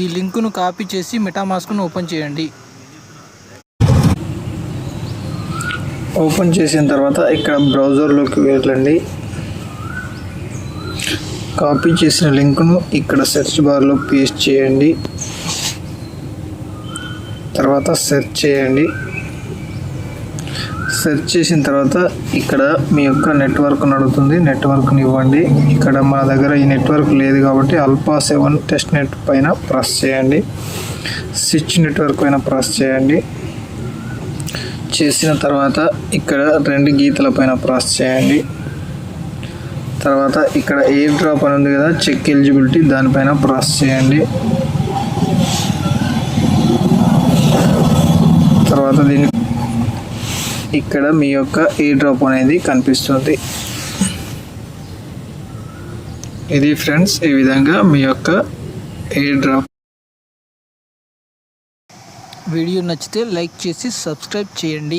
ఈ లింకును కాపీ చేసి మెటామాస్క్ను ఓపెన్ చేయండి. ఓపెన్ చేసిన తర్వాత ఇక్కడ బ్రౌజర్లోకి వెళ్ళండి. కాపీ చేసిన లింక్ను ఇక్కడ సెర్చ్ బార్లో పేస్ట్ చేయండి. తర్వాత సెర్చ్ చేయండి. సెర్చ్ చేసిన తర్వాత ఇక్కడ మీ యొక్క నెట్వర్క్ అడుగుతుంది. నెట్వర్క్ని ఇవ్వండి. ఇక్కడ మా దగ్గర ఈ నెట్వర్క్ లేదు కాబట్టి అల్పా సెవెన్ టెస్ట్ నెట్ పైన ప్రెస్ చేయండి. స్విచ్ నెట్వర్క్ పైన ప్రెస్ చేయండి. చేసిన తర్వాత ఇక్కడ రెండు గీతల పైన ప్రెస్ చేయండి. తర్వాత ఇక్కడ ఎయిర్ డ్రాప్ అని ఉంది కదా చెక్ ఎలిజిబిలిటీ దానిపైన ప్రెస్ చేయండి. తర్వాత దీన్ని ఇక్కడ మీ యొక్క ఎయిర్ డ్రాప్ అనేది కనిపిస్తుంది. ఇది ఫ్రెండ్స్ ఈ విధంగా మీ యొక్క ఎయిర్ డ్రాప్ వీడియో నచ్చితే లైక్ చేసి సబ్స్క్రైబ్ చేయండి.